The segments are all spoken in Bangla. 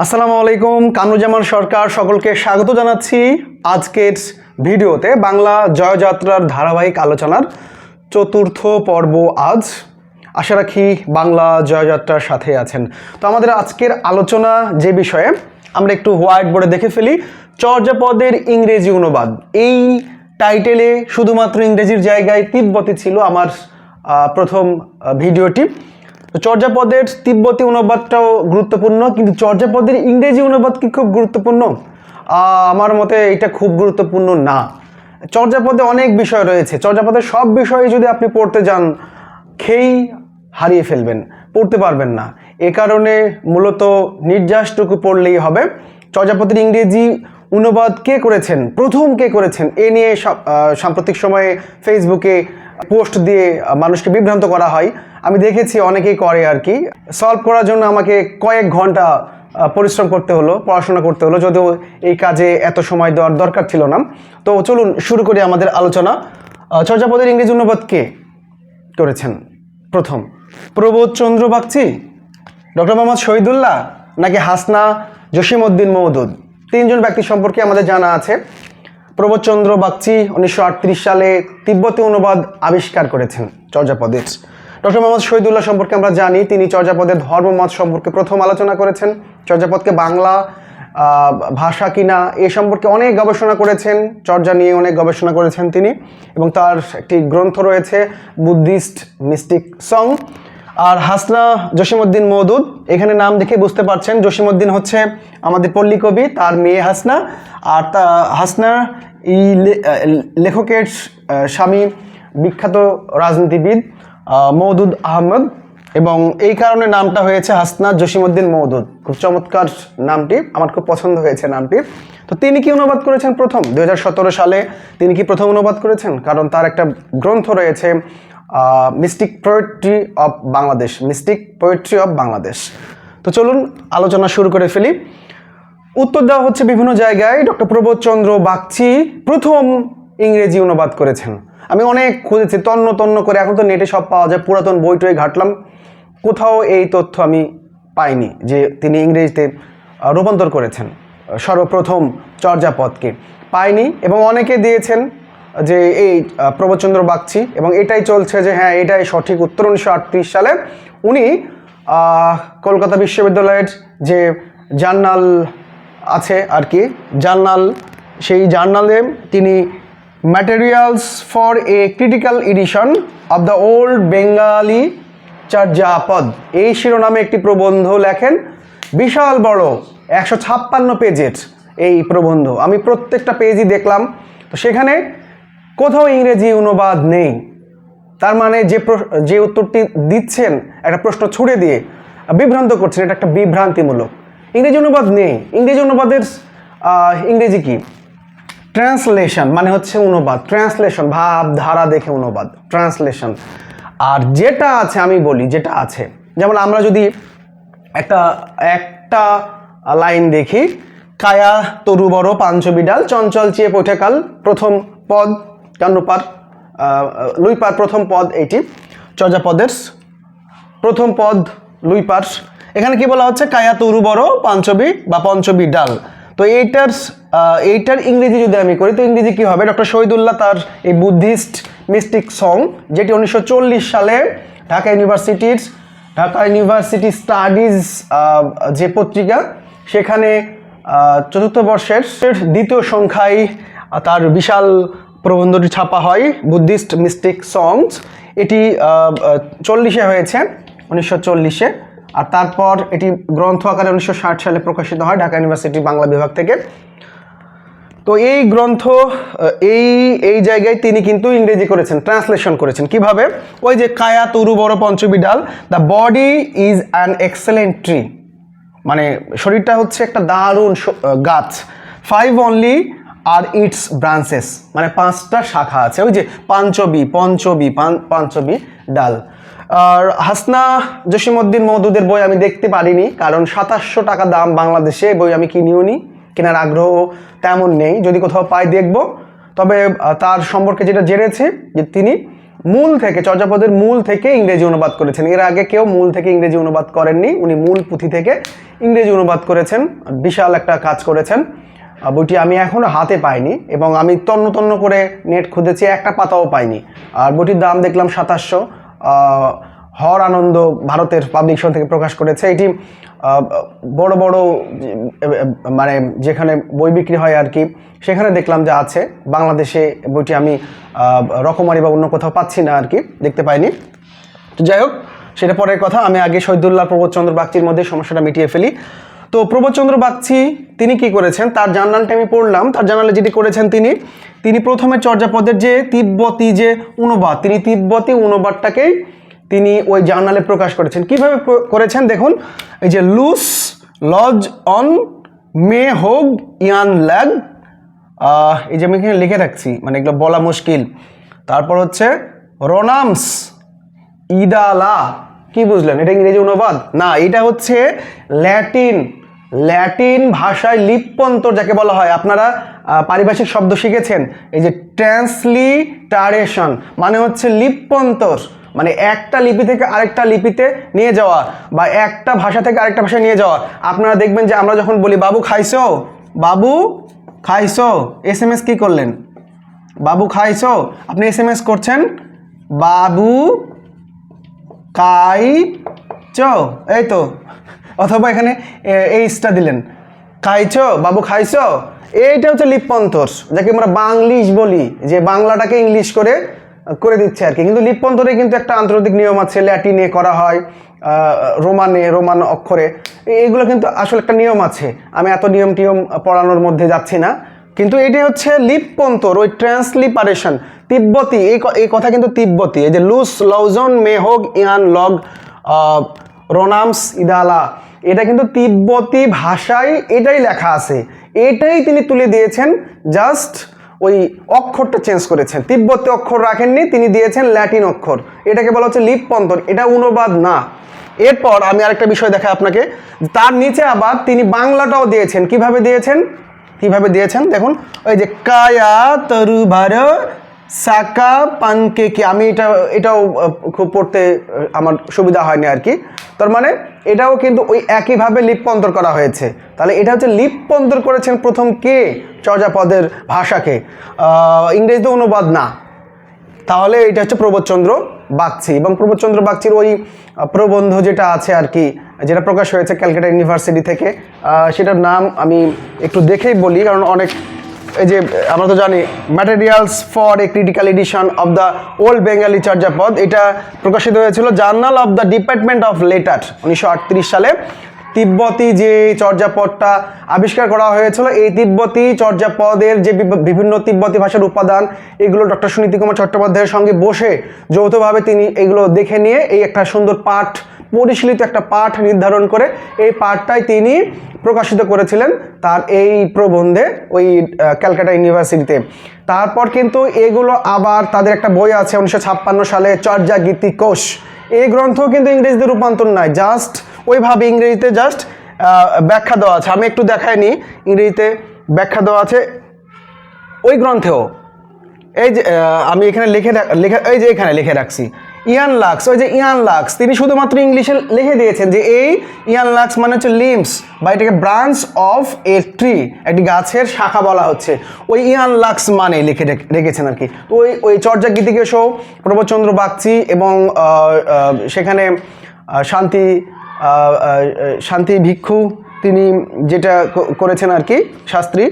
আসসালামু আলাইকুম, কামরুজ্জামান সরকার সকলকে স্বাগত জানাচ্ছি আজকের ভিডিওতে বাংলা জয়যাত্রার ধারাবাহিক আলোচনার চতুর্থ পর্ব আজ। আশা রাখি বাংলা জয়যাত্রার সাথে আছেন। তো আমাদের আজকের আলোচনা যে বিষয়ে আমরা একটু হোয়াইট বোর্ডে দেখে ফেলি, চর্যাপদের ইংরেজি অনুবাদ। এই টাইটেলে শুধুমাত্র ইংরেজির জায়গায় তিব্বতী ছিল আমার প্রথম ভিডিওটি। তো চর্যাপদের তিব্বতী অনুবাদটাও গুরুত্বপূর্ণ, কিন্তু চর্যাপদের ইংরেজি অনুবাদ কি খুব গুরুত্বপূর্ণ? আমার মতে এটা খুব গুরুত্বপূর্ণ না। চর্যাপদে অনেক বিষয় রয়েছে। চর্যাপদের সব বিষয়ে যদি আপনি পড়তে যান খেয়েই হারিয়ে ফেলবেন, পড়তে পারবেন না। এ কারণে মূলত নির্যাসটুকু পড়লেই হবে। চর্যাপদের ইংরেজি অনুবাদ কে করেছেন? প্রথম কে করেছেন? এ নিয়ে সাম্প্রতিক সময়ে ফেসবুকে পোস্ট দিয়ে মানুষকে বিভ্রান্ত করা হয়। আমি দেখেছি অনেকেই করে আর কি। সলভ করার জন্য আমাকে কয়েক ঘণ্টা পরিশ্রম করতে হলো, পড়াশোনা করতে হলো, যদিও এই কাজে এত সময় দেওয়ার দরকার ছিল না। তো চলুন, শুরু করি আমাদের আলোচনা। চর্যাপদের ইংরেজি অনুবাদ কে করেছেন? প্রথম প্রবোধ চন্দ্র বাগচি, ডক্টর মোহাম্মদ শহীদুল্লাহ, নাকি হাসনা জসিমউদ্দিন মৌদুদ তিনজন ব্যক্তি সম্পর্কে আমাদের জানা আছে। প্রবোধচন্দ্র বাগচি উনিশশো আটত্রিশ সালে তিব্বতী অনুবাদ আবিষ্কার করেছেন চর্যাপদের ডক্টর মোহাম্মদ শহীদুল্লাহ সম্পর্কে আমরা জানি, তিনি চর্যাপদের ধর্মমত সম্পর্কে প্রথম আলোচনা করেছেন। চর্যাপদকে বাংলা ভাষা কিনা এ সম্পর্কে অনেক গবেষণা করেছেন, চর্যা নিয়ে অনেক গবেষণা করেছেন তিনি। এবং তার একটি গ্রন্থ রয়েছে, বুদ্ধিস্ট মিস্টিক সং। আর হাসনা জসিমউদ্দিন মৌদুদ, এখানে নাম দেখে বুঝতে পারছেন জসিমউদ্দিন হচ্ছে আমাদের পল্লী কবি, তার মেয়ে হাসনা। আর তা হাসনা এই লেখকের স্বামী বিখ্যাত রাজনীতিবিদ মৌদুদ আহমদ। এবং এই কারণে নামটা হয়েছে হাসনা জসিমউদ্দিন মৌদুদ। খুব চমৎকার নামটি, আমার খুব পছন্দ হয়েছে নামটি। তো তিনি কি অনুবাদ করেছেন প্রথম? দু হাজার সতেরো সালে তিনি কি প্রথম অনুবাদ করেছেন? কারণ তার একটা গ্রন্থ রয়েছে mystic poetry of Bangladesh mystic poetry of Bangladesh তো চলুন আলোচনা শুরু করে ফেলি। উত্তর দেওয়া হচ্ছে বিভিন্ন জায়গায় ডক্টর প্রবোধচন্দ্র বাগচি প্রথম ইংরেজি অনুবাদ করেছেন। আমি অনেক খুঁজেছি, তন্ন তন্ন করে। এখন তো নেটে সব পাওয়া যায়। পুরাতন বই টই ঘাটলাম। কোথাও এই তথ্য আমি পাইনি যে তিনি ইংরেজিতে রূপান্তর করেছেন। সর্বপ্রথম চর্যাপদকে। পাইনি এবং অনেকে দিয়েছেন যে এই আহ, প্রবোধচন্দ্র বাগচি এবং এটাই চলছে যে হ্যাঁ এটাই সঠিক উত্তর উনিশশো আটত্রিশ সালে। উনি কলকাতা বিশ্ববিদ্যালয়ের যে জার্নাল আছে আর কি জার্নাল সেই জার্নালে তিনি materials for a critical edition of the old Bengali Charyapada এই শিরোনামে একটি প্রবন্ধ লেখেন বিশাল বড় একশো ছাপ্পান্ন পেজের এই প্রবন্ধ। আমি প্রত্যেকটা পেজই দেখলাম। তো সেখানে কোথাও ইংরেজি অনুবাদ নেই। তার মানে যে যে উত্তরটি দিচ্ছেন, একটা প্রশ্ন ছুড়ে দিয়ে বিভ্রান্ত করছেন, এটা একটা বিভ্রান্তিমূলক। ইংরেজি অনুবাদ নেই। ইংরেজি অনুবাদের ইংরেজি কি? ট্রান্সলেশন মানে হচ্ছে অনুবাদ। ট্রান্সলেশন, ভাব, ধারা দেখে অনুবাদ। ট্রান্সলেশন। আর যেটা আছে, আমি বলি যেটা আছে। যেমন আমরা যদি একটা একটা লাইন দেখি, কায়া, তরু, বড়, পাঞ্চবি, ডাল, চঞ্চল, চেয়ে, পৈঠাকাল, প্রথম পদ কান্নপার লুইপার প্রথম পদ এইটি চর্যাপদের প্রথম পদ লুই পার্স এখানে কি বলা হচ্ছে? কায়া, তরু, বড়, পাঞ্চবি বা পঞ্চবি ডাল। তো এইটার এইটার ইংরেজি যদি আমি করি, তো ইংরেজি কি হবে? ডক্টর শহীদুল্লাহ তার এই বুদ্ধিস্ট মিস্টিক সং যেটি উনিশশো চল্লিশ সালে ঢাকা ইউনিভার্সিটির, ঢাকা ইউনিভার্সিটি স্টাডিজ যে পত্রিকা, সেখানে চতুর্থ বর্ষের দ্বিতীয় সংখ্যায় তার বিশাল প্রবন্ধটি ছাপা হয় বুদ্ধিস্ট মিস্টিক সংস এটি চল্লিশে হয়েছে, উনিশশো চল্লিশে। আর তারপর এটি গ্রন্থ আকারে উনিশশো ষাট সালে প্রকাশিত হয় ঢাকা ইউনিভার্সিটি বাংলা বিভাগ থেকে। তো এই গ্রন্থ এই এই জায়গায় তিনি কিন্তু ইংরেজি করেছেন ট্রান্সলেশন করেছেন। কীভাবে? ওই যে কায়া, তরু, বড়, পঞ্চবি ডাল the body is an excellent tree মানে শরীরটা হচ্ছে একটা দারুণ গাছ। ফাইভ অনলি আর ইটস ব্রাঞ্চেস মানে পাঁচটা শাখা আছে। ওই যে পাঞ্চবি, পঞ্চবি পাঞ্চবি ডাল। আর হাসনা জসিমউদ্দিন মৌদুদের বই আমি দেখতে পারিনি, কারণ সাতাশশো টাকা দাম বাংলাদেশে বই আমি কিনিও নি। কেনার আগ্রহ তেমন নেই। যদি কোথাও পাই দেখব। তবে তার সম্পর্কে যেটা জেনেছি, যে তিনি মূল থেকে, চর্যাপদের মূল থেকে ইংরেজি অনুবাদ করেছেন। এর আগে কেউ মূল থেকে ইংরেজি অনুবাদ করেননি। উনি মূল পুঁথি থেকে ইংরেজি অনুবাদ করেছেন। বিশাল একটা কাজ করেছেন। বইটি আমি এখনও হাতে পাইনি এবং আমি তন্ন তন্ন করে নেট খুঁজেছি, একটা পাতাও পাইনি। আর বইটির দাম দেখলাম সাতাশশো। হর আনন্দ ভারতের পাবলিকেশন থেকে প্রকাশ করেছে। এটি বড় বড় মানে যেখানে বই বিক্রি হয় আর কি, সেখানে দেখলাম যে আছে। বাংলাদেশে বইটি আমি রকমারি বা অন্য কোথাও পাচ্ছি না আর কি, দেখতে পাইনি। তো যাই হোক, সেটা পরের কথা। আমি আগে শহীদুল্লাহ প্রবোধচন্দ্র বাগচির মধ্যে সমস্যাটা মিটিয়ে ফেলি। তো প্রবোধচন্দ্র বাগচি, তিনি কি করেছেন? তার জার্নালটা আমি পড়লাম। তার জার্নালে যেটি করেছেন তিনি তিনি প্রথমে চর্যাপদের যে তিব্বতী যে অনুবাদ, তিনি তিব্বতী অনুবাদটাকেই তিনি ওই জার্নালে প্রকাশ করেছেন। কীভাবে করেছেন? দেখুন, এই যে লুস, লজ, অন, মে, হোগ, ইয়ান, ল্যাগ এই যে আমি এখানে লিখে রাখছি মানে এগুলো বলা মুশকিল। তারপর হচ্ছে রোনামস, ইদালা, কি বুঝলেন? এটা ইংরেজি অনুবাদ? না, এটা হচ্ছে ল্যাটিন। ল্যাটিন ভাষায় লিপ্যন্তর যাকে বলা হয়, আপনারা পারিভাষিক শব্দ শিখেছেন? এই যে ট্রান্সলিটারেশন মানে হচ্ছে লিপ্যন্তর মানে একটা লিপি থেকে আরেকটা লিপিতে নিয়ে যাওয়া বা একটা ভাষা থেকে আরেকটা ভাষায় নিয়ে যাওয়া। আপনারা দেখবেন যে আমরা যখন বলি, বাবু খাইছো? বাবু খাইছো? এস এম এস কী করলেন? বাবু খাইছো? আপনি এস এম এস করছেন, বাবু চ এই তো। অথবা এখানে এইচটা দিলেন। খাইছো? বাবু, খাইছো? এইটা হচ্ছে লিপ্যন্তর যাকে আমরা বাংলিশ বলি, যে বাংলাটাকে ইংলিশ করে করে দিচ্ছে আর কি। কিন্তু লিপ্যন্তরে কিন্তু একটা আন্তর্জাতিক নিয়ম আছে ল্যাটিনে করা হয় রোমানে রোমান অক্ষরে। এ- এগুলো কিন্তু আসলে একটা নিয়ম আছে। আমি এত নিয়ম টিয়ম পড়ানোর মধ্যে যাচ্ছি না। কিন্তু এটি হচ্ছে লিপপন্তর ওই ট্রান্সলিপারেশন তিব্বতী। এই এই কথা কিন্তু তিব্বতী। এই যে লুস, লৌজন, মেহোগ, ইয়ান, লগ রোনামস ইদালা। এটা কিন্তু তিব্বতি ভাষায় এটাই লেখা আছে। এটাই তিনি তুলে দিয়েছেন, জাস্ট ওই অক্ষরটা চেঞ্জ করেছেন। তিব্বতি অক্ষর রাখেননি, তিনি দিয়েছেন ল্যাটিন অক্ষর। এটাকে বলা হচ্ছে লিপপন্তর এটা অনুবাদ না। এরপর আমি আরেকটা বিষয় দেখাই আপনাকে। তার নিচে আবার তিনি বাংলাটাও দিয়েছেন। কীভাবে দিয়েছেন? কীভাবে দিয়েছেন? দেখুন, ওই যে কায়া তরু ভার সাকা পানকে কি? আমি এটা, এটাও খুব পড়তে আমার সুবিধা হয়নি আর কি। তার মানে এটাও কিন্তু ওই একইভাবে লিপ্যন্তর করা হয়েছে। তাহলে এটা হচ্ছে লিপ্যন্তর করেছেন প্রথম কে? চর্যাপদের ভাষাকে। ইংরেজিতে অনুবাদ না। তাহলে এটা হচ্ছে প্রবোধচন্দ্র বাগচি। এবং প্রবোধচন্দ্র বাগচির ওই প্রবন্ধ যেটা আছে আর কি, যেটা প্রকাশ হয়েছে ক্যালকাটা ইউনিভার্সিটি থেকে সেটার নাম আমি একটু দেখেই বলি, কারণ অনেক এই যে, আমরা তো জানি materials for a critical edition of the old Bengali Charyapada এটা প্রকাশিত হয়েছিল journal of the department of letter উনিশশো আটত্রিশ সালে। তিব্বতী যে চর্যাপদটা আবিষ্কার করা হয়েছিল, এই তিব্বতী চর্যাপদের যে বিভিন্ন তিব্বতী ভাষার উপাদান, এগুলো ডক্টর সুনীতি কুমার চট্টোপাধ্যায়ের সঙ্গে বসে যৌথভাবে তিনি এগুলো দেখে নিয়ে এই একটা সুন্দর পাঠ পরিশীলিত একটা পাঠ নির্ধারণ করে এই পাঠটাই তিনি প্রকাশিত করেছিলেন তার এই প্রবন্ধে ওই ক্যালকাটা ইউনিভার্সিটিতে। তারপর কিন্তু এগুলো আবার তাদের একটা বই আছে উনিশশো ছাপ্পান্ন সালে, চর্যা গীতি কোষ। এই গ্রন্থ কিন্তু ইংরেজিতে রূপান্তর নয়, জাস্ট ওইভাবে ইংরেজিতে জাস্ট ব্যাখ্যা দেওয়া আছে। আমি একটু দেখাইনি, ইংরেজিতে ব্যাখ্যা দেওয়া আছে ওই গ্রন্থেও। এই যে আমি এখানে লিখে লিখে, এই যে এখানে লিখে রাখছি। ইয়ান লাক্স, ওই যে ইয়ান লাক্স, তিনি শুধুমাত্র ইংলিশে লিখে দিয়েছেন যে এই ইয়ান লাক্স মানে হচ্ছে লিমস বা এটাকে ব্রাঞ্চ অফ এ ট্রি একটি গাছের শাখা বলা হচ্ছে। ওই ইয়ান লাক্স মানে লিখে রেখেছেন আর কি তো ওই ওই চর্যা গীতিকে শো প্রবোধচন্দ্র বাগচি এবং সেখানে শান্তি শান্তি ভিক্ষু, তিনি যেটা করেছেন আর কি শাস্ত্রী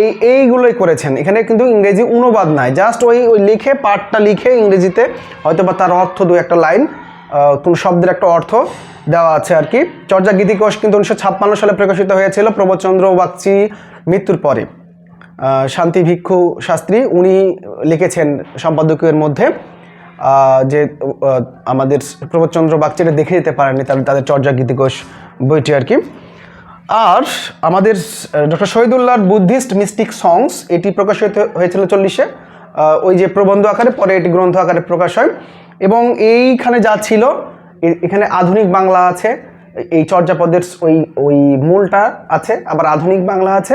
এই, এইগুলোই করেছেন। এখানে কিন্তু ইংরেজি অনুবাদ নাই। জাস্ট ওই ওই লিখে, পাঠটা লিখে ইংরেজিতে হয়তো বা তার অর্থ দু একটা লাইন কোন শব্দের একটা অর্থ দেওয়া আছে আর কি। চর্যা গীতিকোষ কিন্তু উনিশশো ছাপ্পান্ন সালে প্রকাশিত হয়েছিল। প্রবোধচন্দ্র বাগচি মৃত্যুর পরে। শান্তি ভিক্ষু শাস্ত্রী, উনি লিখেছেন সম্পাদকীয়ের মধ্যে যে আমাদের প্রবোধচন্দ্র বাগচিটা দেখে যেতে পারেননি তাদের তাদের চর্যা গীতিকোষ বইটি আর কি। আর আমাদের ডক্টর শহীদুল্লাহর বুদ্ধিস্ট মিস্টিক সংস, এটি প্রকাশিত হয়েছিল চল্লিশে ওই যে প্রবন্ধ আকারে, পরে এটি গ্রন্থ আকারে প্রকাশ হয়। এবং এইখানে যা ছিল এখানে আধুনিক বাংলা আছে, এই চর্যাপদের ওই ওই মূলটা আছে, আবার আধুনিক বাংলা আছে,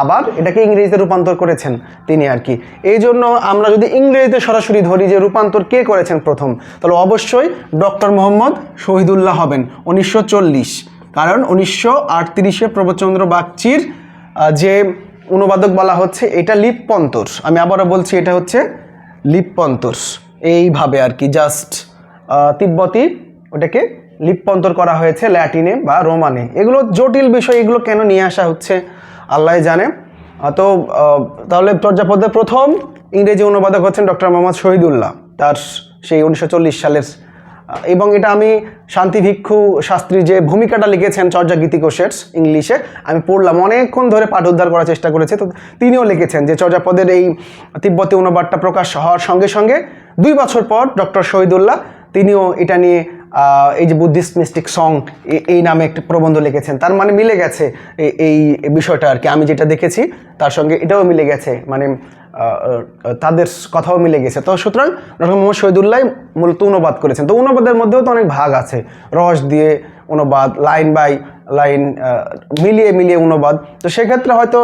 আবার এটাকে ইংরেজিতে রূপান্তর করেছেন তিনি আর কি। এই জন্য আমরা যদি ইংরেজিতে সরাসরি ধরি যে রূপান্তর কে করেছেন প্রথম, তাহলে অবশ্যই ডক্টর মোহাম্মদ শহীদুল্লাহ হবেন, উনিশশো চল্লিশ। কারণ উনিশশো আটত্রিশে প্রভচন্দ্র বাগচির যে অনুবাদক বলা হচ্ছে, এটা লিপপন্তর। আমি আবারও বলছি, এটা হচ্ছে লিপপন্তর। এইভাবে আর কি, জাস্ট তিব্বতী, ওটাকে লিপপন্তর করা হয়েছে ল্যাটিনে বা রোমানে। এগুলো জটিল বিষয়, এগুলো কেন নিয়ে আসা হচ্ছে, আল্লাহ জানে। তো তাহলে চর্যাপদের প্রথম ইংরেজি অনুবাদক হচ্ছেন ডক্টর মোহাম্মদ শহীদুল্লাহ। তার সেই উনিশশো চল্লিশ সালের এবং এটা আমি শান্তি ভিক্ষু শাস্ত্রী যে ভূমিকাটা লিখেছেন চর্যা গীতিকোষের ইংলিশে, আমি পড়লাম, অনেকক্ষণ ধরে পাঠ উদ্ধার করার চেষ্টা করেছে। তো তিনিও লিখেছেন যে চর্যাপদের এই তিব্বতী অনুবাদটা প্রকাশ হওয়ার সঙ্গে সঙ্গে দুই বছর পর ডক্টর শহীদুল্লাহ তিনিও এটা নিয়ে এই যে বুদ্ধিস্ট মিস্টিক সং এই নামে একটি প্রবন্ধ লিখেছেন। তার মানে মিলে গেছে এই- বিষয়টা আর কি। আমি যেটা দেখেছি, তার সঙ্গে এটাও মিলে গেছে। মানে তাদের কথাও মিলে গেছে। তো সুতরাং ডক্টর মোহাম্মদ শহীদুল্লাহ মূলত অনুবাদ করেছেন। তো অনুবাদের মধ্যেও তো অনেক ভাগ আছে। রস দিয়ে অনুবাদ, লাইন বাই লাইন মিলিয়ে মিলিয়ে অনুবাদ। তো সেক্ষেত্রে হয়তো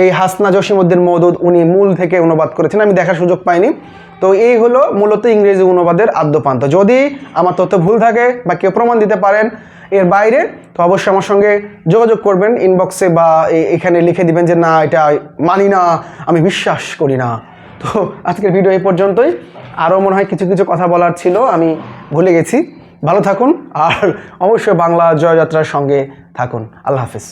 এই হাসনা জসিমুদ্দিন মৌদুদ উনি মূল থেকে অনুবাদ করেছেন। আমি দেখার সুযোগ পাইনি। তো এই হলো মূলত ইংরেজি অনুবাদের আদ্যপান্ত। যদি আমার তথ্য ভুল থাকে বা কেউ প্রমাণ দিতে পারেন এর বাইরে, তো অবশ্যই আমার সঙ্গে যোগাযোগ করবেন ইনবক্সে বা এখানে লিখে দিবেন যে, না, এটা মানি না, আমি বিশ্বাস করি না। তো আজকের ভিডিও এই পর্যন্তই। আরও মনে হয় কিছু কিছু কথা বলার ছিল, আমি ভুলে গেছি। ভালো থাকুন আর অবশ্যই বাংলা জয়যাত্রার সঙ্গে থাকুন। আল্লাহ হাফিজ।